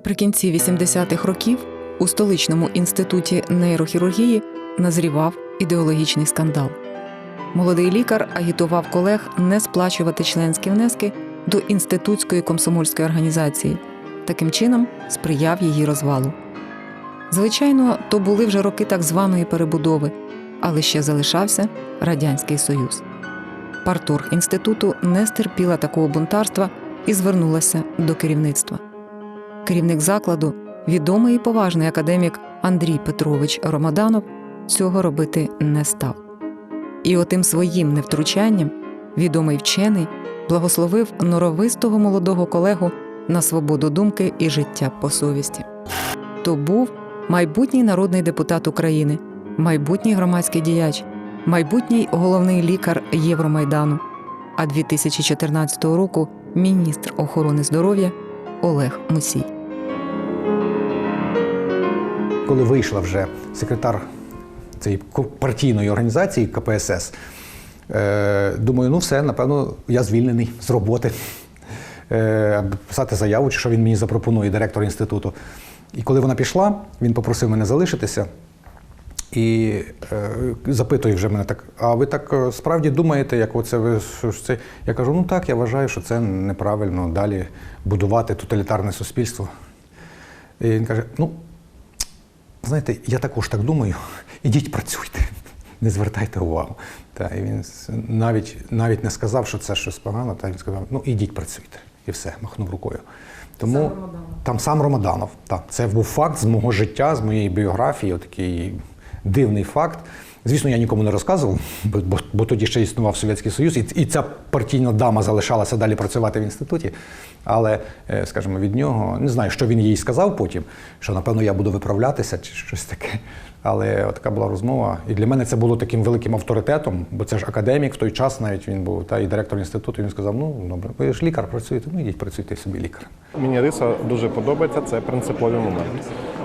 Наприкінці 80-х років у столичному інституті нейрохірургії назрівав ідеологічний скандал. Молодий лікар агітував колег не сплачувати членські внески до інститутської комсомольської організації, таким чином сприяв її розвалу. Звичайно, то були вже роки так званої перебудови, але ще залишався Радянський Союз. Парторг інституту не стерпіла такого бунтарства і звернулася до керівництва. Керівник закладу, відомий і поважний академік Андрій Петрович Ромаданов, цього робити не став. І отим своїм невтручанням відомий вчений благословив норовистого молодого колегу на свободу думки і життя по совісті. То був майбутній народний депутат України, майбутній громадський діяч, майбутній головний лікар Євромайдану, а 2014 року міністр охорони здоров'я Олег Мусій. Коли вийшла вже секретар цієї партійної організації КПСС, е, думаю, ну все, напевно, я звільнений з роботи. Е, писати заяву, чи що він мені запропонує, директор інституту. І коли вона пішла, він попросив мене залишитися. І е, запитує вже мене так: а ви так е, справді думаєте, як оце ви це? Я кажу, ну так, я вважаю, що це неправильно далі будувати тоталітарне суспільство. І він каже: ну, знаєте, я також так думаю, ідіть працюйте, не звертайте увагу. Та, і він навіть, навіть не сказав, що це щось погано, та він сказав, ну ідіть працюйте. І все, махнув рукою. Тому там сам Ромаданов. Так, це був факт з мого життя, з моєї біографії, отакий дивний факт. Звісно, я нікому не розказував, бо, бо, бо тоді ще існував Совєтський Союз, і, і ця партійна дама залишалася далі працювати в інституті. Але, е, скажімо, від нього не знаю, що він їй сказав потім, що напевно я буду виправлятися чи щось таке. Але така була розмова. І для мене це було таким великим авторитетом, бо це ж академік в той час навіть він був та і директор інституту. Він сказав: ну добре, ви ж лікар працюєте, ну йдіть працюйте собі лікар. Мені риса дуже подобається, це принциповий момент.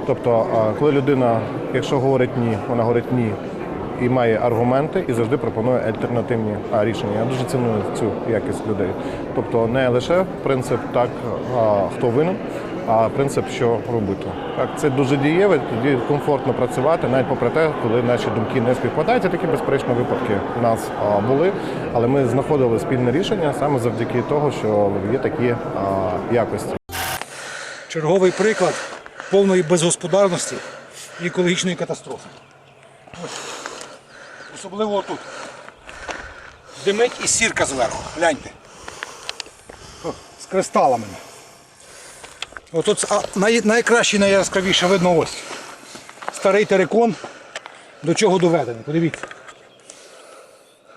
Тобто, коли людина, якщо говорить ні, вона говорить ні і має аргументи, і завжди пропонує альтернативні рішення. Я дуже ціную цю якість людей. Тобто не лише принцип так, хто винен, а принцип, що робити. Так, це дуже дієве, тоді комфортно працювати, навіть попри те, коли наші думки не співпадають. Це такі безперечно випадки в нас були, але ми знаходили спільне рішення саме завдяки того, що є такі якості. черговий приклад повної безгосподарності і екологічної катастрофи. Ось. Особливо отут. Димить і сірка зверху. Гляньте. О, з кристалами. Отут най, найкраще, найяскравіше видно ось. Старий терикон до чого доведений. Подивіться.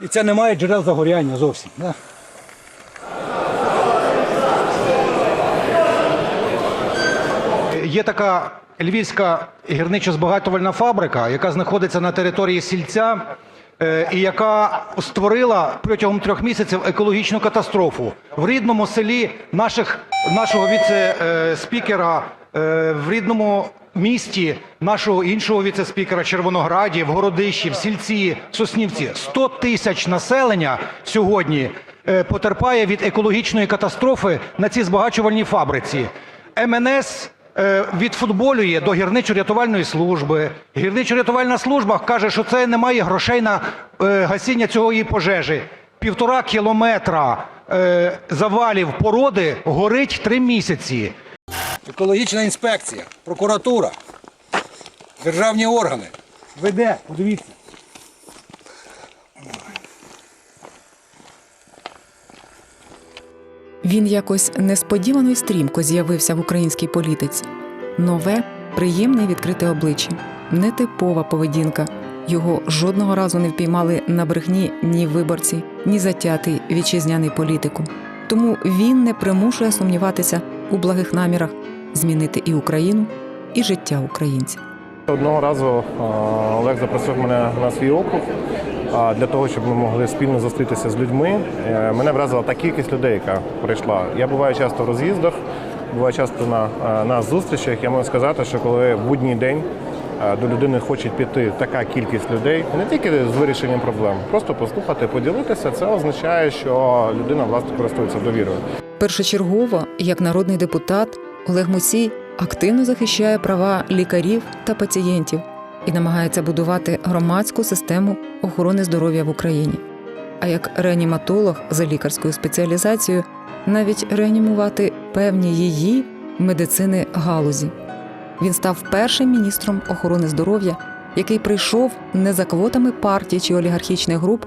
І це немає джерел загоряння зовсім. Да? Є така львівська гірничо-збагатувальна фабрика, яка знаходиться на території сільця, е, і яка створила протягом трьох місяців екологічну катастрофу в рідному селі наших, нашого віце-спікера, е, в рідному місті нашого іншого віце-спікера Червонограді, в Городищі, в Сільці, Соснівці. 100 тисяч населення сьогодні е, потерпає від екологічної катастрофи на цій збагачувальній фабриці. МНС е, відфутболює до гірничо-рятувальної служби. Гірничо-рятувальна служба каже, що це немає грошей на е, гасіння цієї пожежі. Півтора кілометра е, завалів породи горить три місяці. Екологічна інспекція, прокуратура, державні органи. Веде, подивіться. Він якось несподівано й стрімко з'явився в українській політиці. Нове, приємне і відкрите обличчя, нетипова поведінка. Його жодного разу не впіймали на брехні ні виборці, ні затятий вітчизняний політику. Тому він не примушує сумніватися у благих намірах змінити і Україну, і життя українців. Одного разу Олег запросив мене на свій округ для того, щоб ми могли спільно зустрітися з людьми. Е, Мене вразила та кількість людей, яка прийшла. Я буваю часто в роз'їздах, буваю часто на, на зустрічах. Я можу сказати, що коли будній день до людини хоче піти така кількість людей, не тільки з вирішенням проблем, просто послухати, поділитися, це означає, що людина власне користується довірою. Першочергово, як народний депутат, Олег Мусій активно захищає права лікарів та пацієнтів і намагається будувати громадську систему охорони здоров'я в Україні. А як реаніматолог за лікарською спеціалізацією, навіть реанімувати певні її медицини галузі. Він став першим міністром охорони здоров'я, який прийшов не за квотами партій чи олігархічних груп,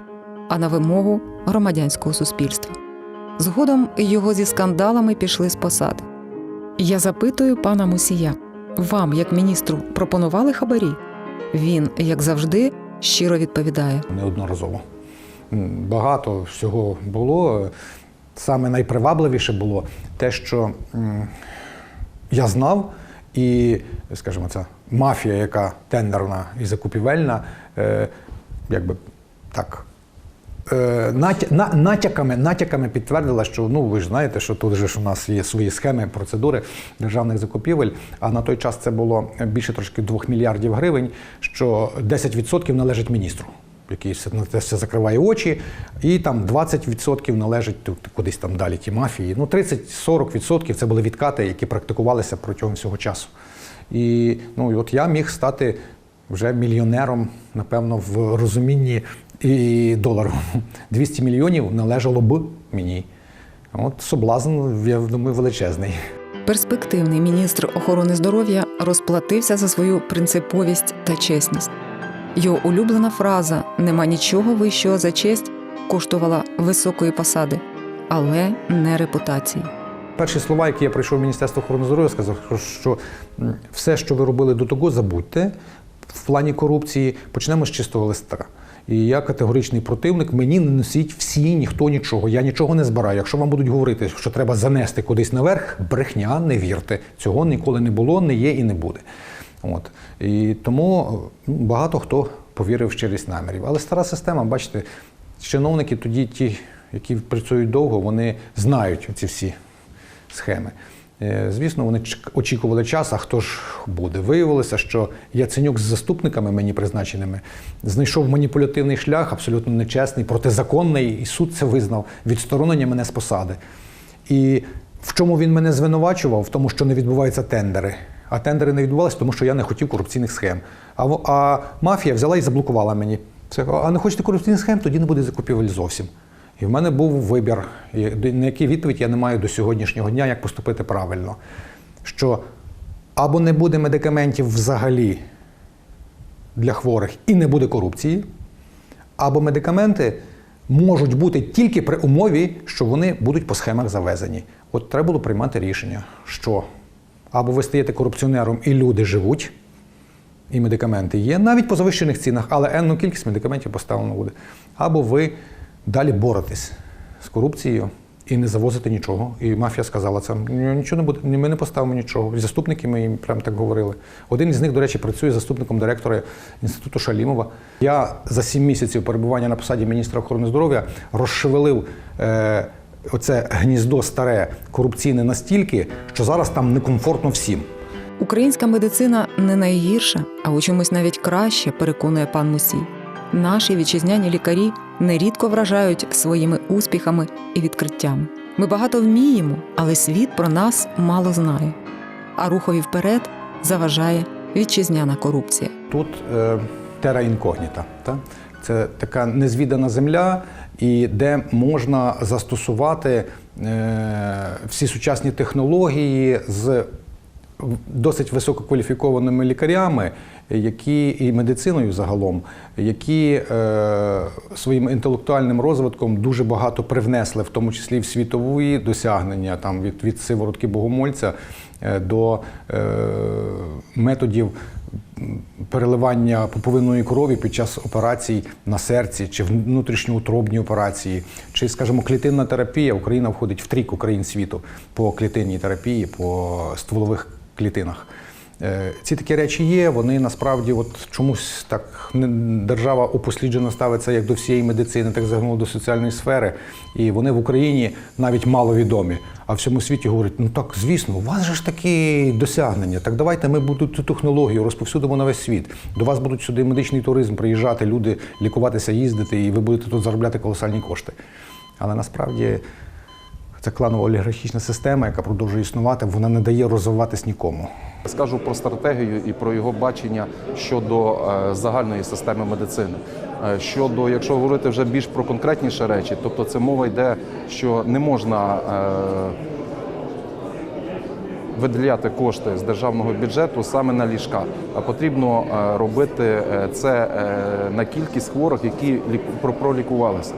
а на вимогу громадянського суспільства. Згодом його зі скандалами пішли з посади. Я запитую пана Мусія: вам, як міністру, пропонували хабарі? Він, як завжди, щиро відповідає: неодноразово. Багато всього було. Саме найпривабливіше було те, що я знав, і, скажімо, ця мафія, яка тендерна і закупівельна, е, якби так. Е, натя- на- Натяками, натяками підтвердила, що ну ви ж знаєте, що тут же ж у нас є свої схеми, процедури державних закупівель. А на той час це було більше трошки 2 мільярдів гривень, що 10% належить міністру, який на це все закриває очі, і там 20% належить тут кудись там далі ті мафії. Ну 30-40% це були відкати, які практикувалися протягом всього часу. І ну і от я міг стати вже мільйонером, напевно, в розумінні і долару. 200 мільйонів належало б мені. От соблазн, я думаю, величезний. перспективний міністр охорони здоров'я розплатився за свою принциповість та чесність. Його улюблена фраза Нема нічого вищого за честь коштувала високої посади, але не репутації. Перші слова, які я прийшов в Міністерство охорони здоров'я, сказав, що все, що ви робили до того, забудьте в плані корупції, почнемо з чистого листа. І я категоричний противник, мені не носіть всі, ніхто нічого. Я нічого не збираю. Якщо вам будуть говорити, що треба занести кудись наверх, брехня, не вірте. Цього ніколи не було, не є і не буде. От. І тому багато хто повірив в щирість намірів. Але стара система, бачите, чиновники тоді, ті, які працюють довго, вони знають ці всі схеми. Е, Звісно, вони очікували час, а хто ж буде. Виявилося, що Яценюк з заступниками мені призначеними знайшов маніпулятивний шлях, абсолютно нечесний, протизаконний, і суд це визнав відсторонення мене з посади. І в чому він мене звинувачував? В тому, що не відбуваються тендери. А тендери не відбувалися, тому що я не хотів корупційних схем. А, а мафія взяла і заблокувала мені. А не хочете корупційних схем, тоді не буде закупівель зовсім. І в мене був вибір, на який відповідь я не маю до сьогоднішнього дня, як поступити правильно. Що або не буде медикаментів взагалі для хворих і не буде корупції, або медикаменти можуть бути тільки при умові, що вони будуть по схемах завезені. От треба було приймати рішення, що або ви стаєте корупціонером і люди живуть, і медикаменти є, навіть по завищених цінах, але енну кількість медикаментів поставлено буде. Або ви далі боретесь з корупцією і не завозите нічого. І мафія сказала це. Нічого не буде, ми не поставимо нічого. Заступники ми їм прямо так говорили. Один із них, до речі, працює заступником директора інституту Шалімова. Я за сім місяців перебування на посаді міністра охорони здоров'я розшевелив. Е- Оце гніздо старе корупційне настільки, що зараз там некомфортно всім. Українська медицина не найгірша, а у чомусь навіть краще, переконує пан Мусій. Наші вітчизняні лікарі нерідко вражають своїми успіхами і відкриттями. Ми багато вміємо, але світ про нас мало знає. А рухові вперед заважає вітчизняна корупція. Тут е, тера інкогніта. Та? Це така незвідана земля, і де можна застосувати е, всі сучасні технології з досить висококваліфікованими лікарями, які і медициною загалом, які е, своїм інтелектуальним розвитком дуже багато привнесли, в тому числі в світові досягнення, там від, від сиворотки богомольця е, до е, методів переливання пуповинної крові під час операцій на серці чи внутрішньоутробні операції, чи, скажімо, клітинна терапія. Україна входить в трійку країн світу по клітинній терапії, по стволових клітинах. Е, Ці такі речі є. Вони насправді, от чомусь так держава упосліджено ставиться як до всієї медицини, так загнуло до соціальної сфери. І вони в Україні навіть мало відомі. А всьому світі говорять: ну так, звісно, у вас же ж такі досягнення. Так давайте ми будуть цю технологію розповсюдимо на весь світ. До вас будуть сюди медичний туризм приїжджати, люди лікуватися, їздити, і ви будете тут заробляти колосальні кошти. Але насправді Це кланова олігархічна система, яка продовжує існувати, вона не дає розвиватись нікому. Скажу про стратегію і про його бачення щодо е, загальної системи медицини. Е, Щодо, якщо говорити вже більш про конкретніші речі, тобто це мова йде, що не можна е, виділяти кошти з державного бюджету саме на ліжка, а потрібно робити це на кількість хворих, які ліку- пролікувалися.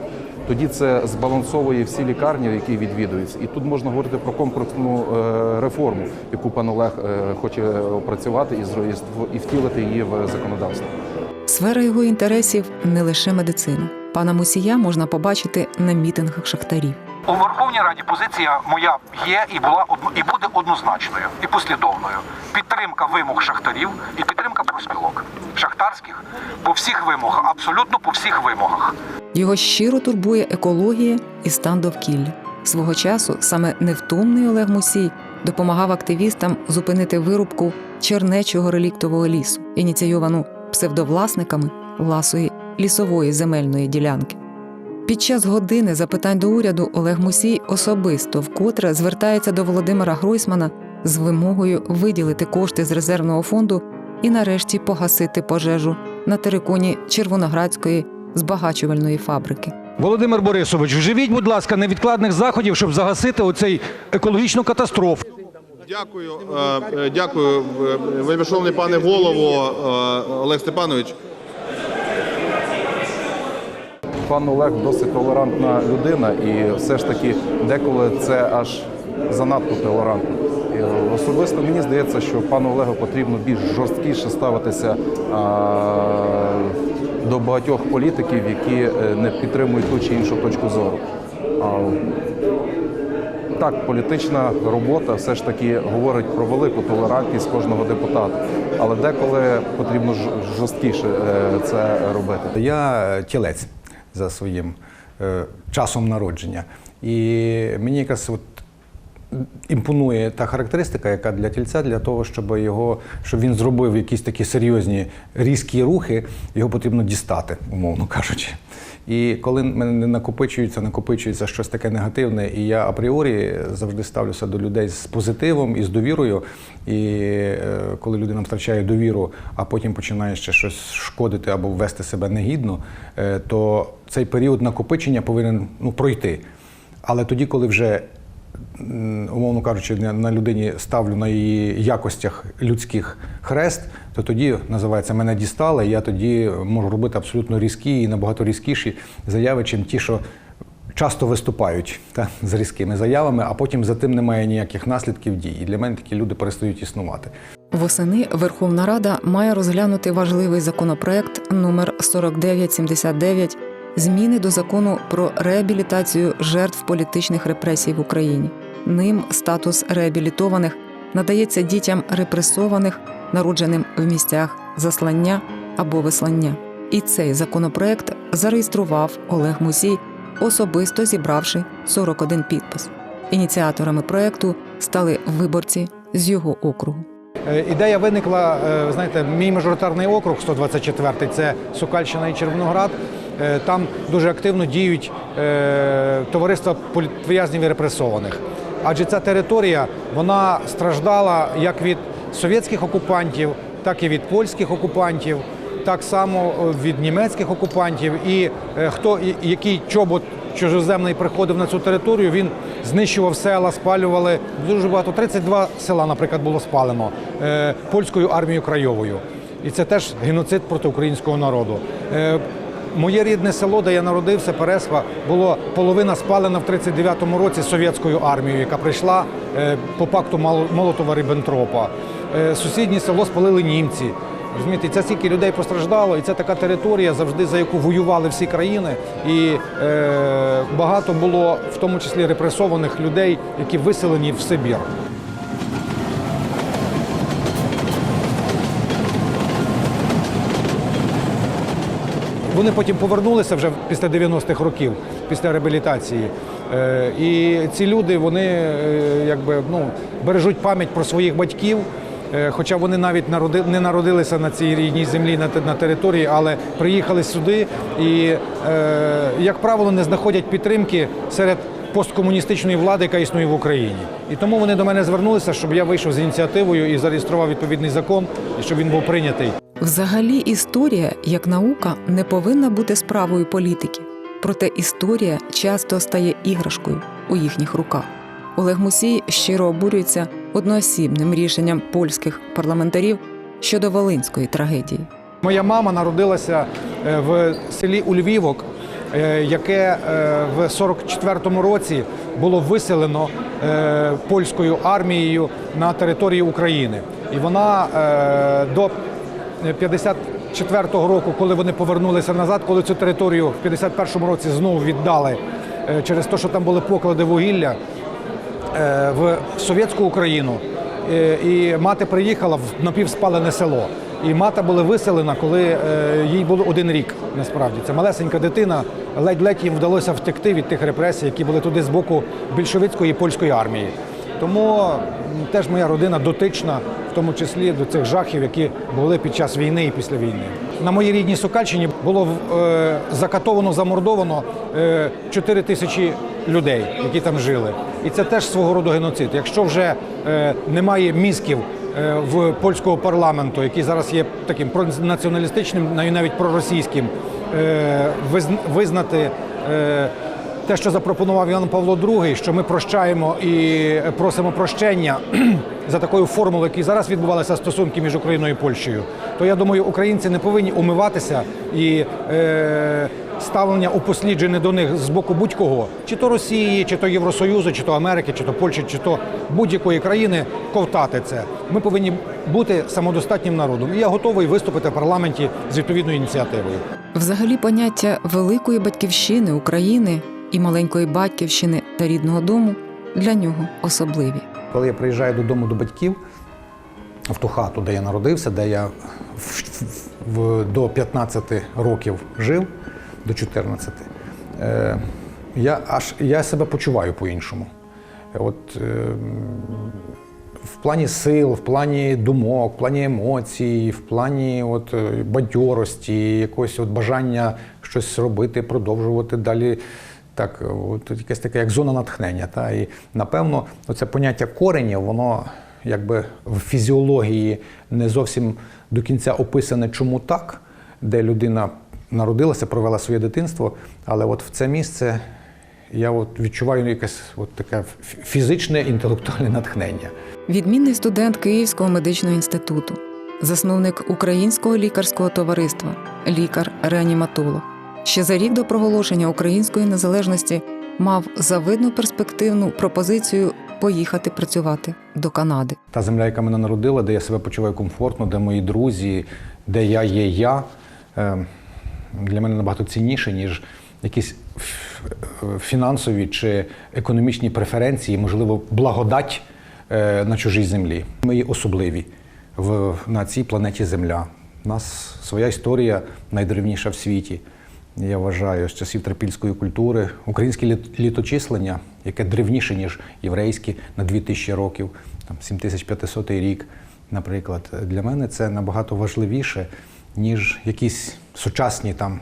Тоді це збалансовує всі лікарні, які відвідуються. І тут можна говорити про комплексну е, реформу, яку пан Олег е, хоче опрацювати і втілити її в законодавство. Сфера його інтересів не лише медицина. Пана Мусія можна побачити на мітингах шахтарів. У Верховній Раді позиція моя є і була і буде однозначною і послідовною. Підтримка вимог шахтарів і підтримка профспілок шахтарських по всіх вимогах, абсолютно по всіх вимогах. Його щиро турбує екологія і стан довкілля. Свого часу саме невтомний Олег Мусій допомагав активістам зупинити вирубку чернечого реліктового лісу, ініційовану псевдовласниками власої лісової земельної ділянки. Під час години запитань до уряду Олег Мусій особисто вкотре звертається до Володимира Гройсмана з вимогою виділити кошти з резервного фонду і нарешті погасити пожежу на териконі Червоноградської збагачувальної фабрики. Володимир Борисович, вживіть, будь ласка, невідкладних заходів, щоб загасити оцей екологічну катастрофу. Дякую, е, е, дякую, е, вельмишовний пане голово Олег Степанович. Пан Олег досить толерантна людина, і все ж таки деколи це аж занадто толерантно. Особисто мені здається, що пану Олегу потрібно більш жорсткіше ставитися а, до багатьох політиків, які е, не підтримують ту чи іншу точку зору. Так, політична робота все ж таки говорить про велику толерантність кожного депутата, але деколи потрібно жорсткіше е, це робити. Я тілець за своїм е, часом народження. І мені якраз от імпонує та характеристика, яка для тільця, для того, щоб його, щоб він зробив якісь такі серйозні різкі рухи, його потрібно дістати, умовно кажучи. І коли мене не накопичується, накопичується щось таке негативне, і я апріорі завжди ставлюся до людей з позитивом і з довірою. І е, коли людина втрачає довіру, а потім починає ще щось шкодити або вести себе негідно, е, то цей період накопичення повинен ну, пройти. Але тоді, коли вже умовно кажучи, на- людині ставлю на її якостях людських хрест, то тоді називається мене дістали. Я тоді можу робити абсолютно різкі і набагато різкіші заяви, чим ті, що часто виступають та, з різкими заявами, а потім за тим немає ніяких наслідків дій. І для мене такі люди перестають існувати. Восени Верховна Рада має розглянути важливий законопроект номер 4979 зміни до закону про реабілітацію жертв політичних репресій в Україні. Ним статус реабілітованих надається дітям репресованих, народженим в місцях заслання або вислання. І цей законопроект зареєстрував Олег Мусій, особисто зібравши 41 підпис. Ініціаторами проекту стали виборці з його округу. Е, Ідея виникла, е, знаєте, мій мажоритарний округ 124-й, це Сокальщина і Червоноград. Е, Там дуже активно діють е, товариства політв'язнів і репресованих. Адже ця територія вона страждала як від совєтських окупантів, так і від польських окупантів, так само е, від німецьких окупантів. І хто який чобот чужоземний приходив на цю територію, він знищував села, спалювали дуже багато. 32 села, наприклад, було спалено польською армією крайовою. І це теж геноцид проти українського народу. Моє рідне село, де я народився, Пересва, було половина спалена в 39-му році совєтською армією, яка прийшла е, по пакту Молотова Ріббентропа. Е, Сусіднє село спалили німці. Розумієте, це стільки людей постраждало, і це така територія, завжди за яку воювали всі країни. І е, багато було, в тому числі репресованих людей, які виселені в Сибір. Вони потім повернулися вже після 90-х років, після реабілітації. Е, І ці люди вони е, якби ну бережуть пам'ять про своїх батьків. е, Хоча вони навіть народи, не народилися на цій рідній землі на, на території, але приїхали сюди і, як правило, не знаходять підтримки серед посткомуністичної влади, яка існує в Україні. І тому вони до мене звернулися, щоб я вийшов з ініціативою і зареєстрував відповідний закон, і щоб він був прийнятий. Взагалі, історія як наука не повинна бути справою політиків. Проте історія часто стає іграшкою у їхніх руках. Олег Мусій щиро обурюється одноосібним рішенням польських парламентарів щодо волинської трагедії. Моя мама народилася е, в селі Ульвівок, е, яке е, в 44-му році було виселено польською армією на території України. І вона до 54-го року, коли вони повернулися назад, коли цю територію в 51-му році знову віддали е, через те, що там були поклади вугілля е, в совєтську Україну. Е, І мати приїхала в напівспалене село. І мата була виселена, коли їй було один рік. Насправді це малесенька дитина. Ледь-ледь їм вдалося втекти від тих репресій, які були туди з боку більшовицької і польської армії. Тому теж моя родина дотична, в тому числі до цих жахів, які були під час війни і після війни. На моїй рідній Сокальщині було е, закатовано, замордовано е, 4 тисячі людей, які там жили. І це теж свого роду геноцид. Якщо вже е, немає мізків е, в польського парламенту, який зараз є таким пронаціоналістичним, навіть проросійським, е, визнати. е, те, що запропонував Іван Павло II, що ми прощаємо і просимо прощення за такою формулою, які зараз відбувалися стосунки між Україною і Польщею, то я думаю, українці не повинні умиватися і е, ставлення упосліджене до них з боку будь-кого, чи то Росії, чи то Євросоюзу, чи то Америки, чи то Польщі, чи то будь-якої країни ковтати це. Ми повинні бути самодостатнім народом. І я готовий виступити в парламенті з відповідною ініціативою. Взагалі, поняття великої батьківщини України і маленької батьківщини та рідного дому для нього особливі. Коли я приїжджаю додому до батьків в ту хату, де я народився, де я в, в, до 15 років жив, до 14, е, я аж я себе почуваю по-іншому. От, е, в плані сил, в плані думок, в плані емоцій, в плані от, е, бадьорості, якогось от бажання щось робити, продовжувати далі. Так, от якесь таке, як зона натхнення. Та? І напевно, це поняття коренів, воно якби в фізіології не зовсім до кінця описане, чому так, де людина народилася, провела своє дитинство, але от в це місце я от відчуваю якесь от таке фізичне інтелектуальне натхнення. Відмінний студент Київського медичного інституту, засновник Українського лікарського товариства, лікар-реаніматолог. Ще за рік до проголошення української незалежності мав завидну перспективну пропозицію поїхати працювати до Канади. Та земля, яка мене народила, де я себе почуваю комфортно, де мої друзі, де я є я, е, для мене набагато цінніше, ніж якісь фінансові чи економічні преференції, можливо, благодать е, на чужій землі. Ми є особливі в, на цій планеті Земля. У нас своя історія найдревніша в світі. Я вважаю, з часів трипільської культури, українське літ- літочислення, яке древніше, ніж єврейське, на 2000 років, там 7500 рік, наприклад, для мене це набагато важливіше, ніж якісь сучасні там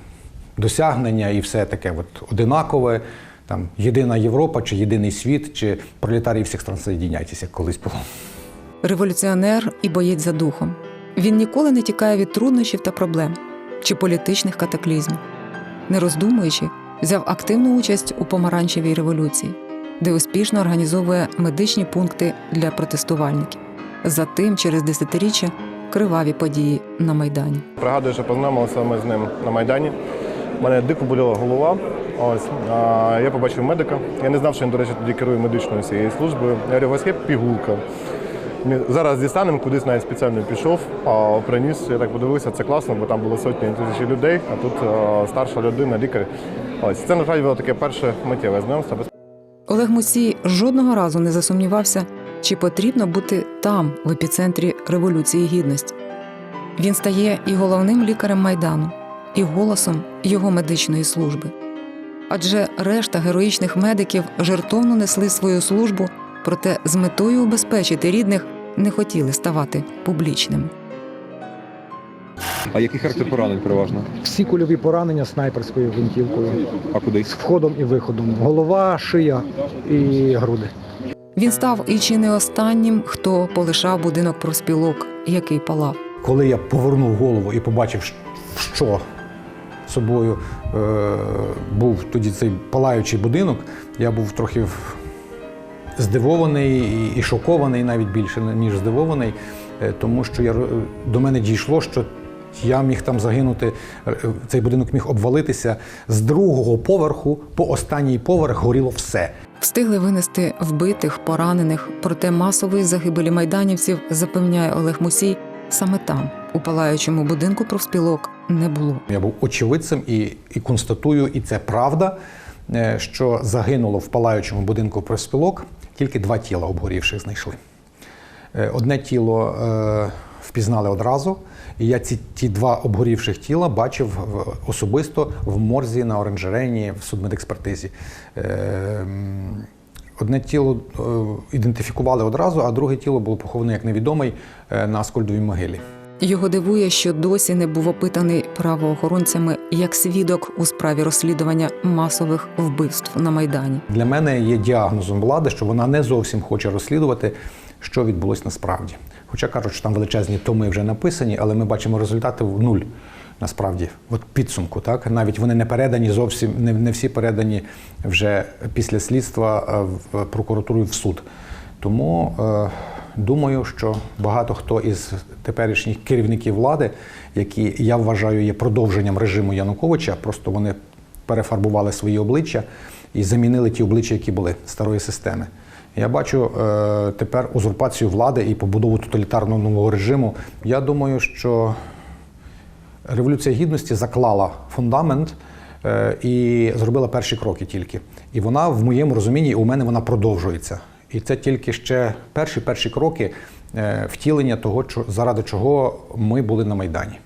досягнення і все таке от одинакове, там єдина Європа, чи єдиний світ, чи пролетарії всіх стран соєдіняйтеся, як колись було. Революціонер і боєць за духом. Він ніколи не тікає від труднощів та проблем чи політичних катаклізмів. Не роздумуючи, взяв активну участь у помаранчевій революції, де успішно організовує медичні пункти для протестувальників. Затим, через десятиріччя, криваві події на Майдані. Пригадую, що познайомилися ми з ним на Майдані. У мене дико боліла голова. Ось а, я побачив медика. Я не знав, що він, до речі, тоді керує медичною цією службою. Я говорю, у вас є пігулка. Зараз дістанемо, кудись навіть спеціально пішов, а приніс. Я так подивився, це класно, бо там було сотні тисячі людей, а тут старша людина, лікар. Ось це насправді було таке перше миттєве знайомство. Олег Мусій жодного разу не засумнівався, чи потрібно бути там, в епіцентрі Революції Гідності. Він стає і головним лікарем Майдану, і голосом його медичної служби. Адже решта героїчних медиків жертовно несли свою службу, проте з метою убезпечити рідних не хотіли ставати публічними. А який характер поранень переважно? Всі кульові поранення снайперською гвинтівкою А куди? з входом і виходом. Голова, шия і груди. Він став і чи не останнім, хто полишав будинок профспілок, який палав. Коли я повернув голову і побачив, що собою е, був тоді цей палаючий будинок, я був трохи в- здивований і, шокований навіть більше, ніж здивований, е, тому що я, до мене дійшло, що я міг там загинути, е, цей будинок міг обвалитися з другого поверху по останній поверх горіло все. Встигли винести вбитих, поранених, проте масової загибелі майданівців, запевняє Олег Мусій, саме там, у палаючому будинку профспілок, не було. Я був очевидцем і, і констатую, і це правда, е, що загинуло в палаючому будинку профспілок тільки два тіла обгорівших знайшли. Е, Одне тіло е, впізнали одразу, і я ці ті два обгорівших тіла бачив особисто в морзі на оранжерені в судмедекспертизі. Е, Одне тіло ідентифікували одразу, а друге тіло було поховане як невідомий на Аскольдовій могилі. Його дивує, що досі не був опитаний правоохоронцями як свідок у справі розслідування масових вбивств на майдані. Для мене є діагнозом влади, що вона не зовсім хоче розслідувати, що відбулось насправді. Хоча кажуть, що там величезні томи вже написані, але ми бачимо результати в нуль. Насправді, от підсумку, так навіть вони не передані зовсім, не, не всі передані вже після слідства е, в прокуратуру і в суд. Тому е, думаю, що багато хто із теперішніх керівників влади, які я вважаю є продовженням режиму Януковича, просто вони перефарбували свої обличчя і замінили ті обличчя, які були старої системи. Я бачу е, тепер узурпацію влади і побудову тоталітарного нового режиму. Я думаю, що Революція Гідності заклала фундамент е, і зробила перші кроки тільки. І вона, в моєму розумінні, і у мене вона продовжується. І це тільки ще перші перші кроки е, втілення того, заради чого ми були на Майдані.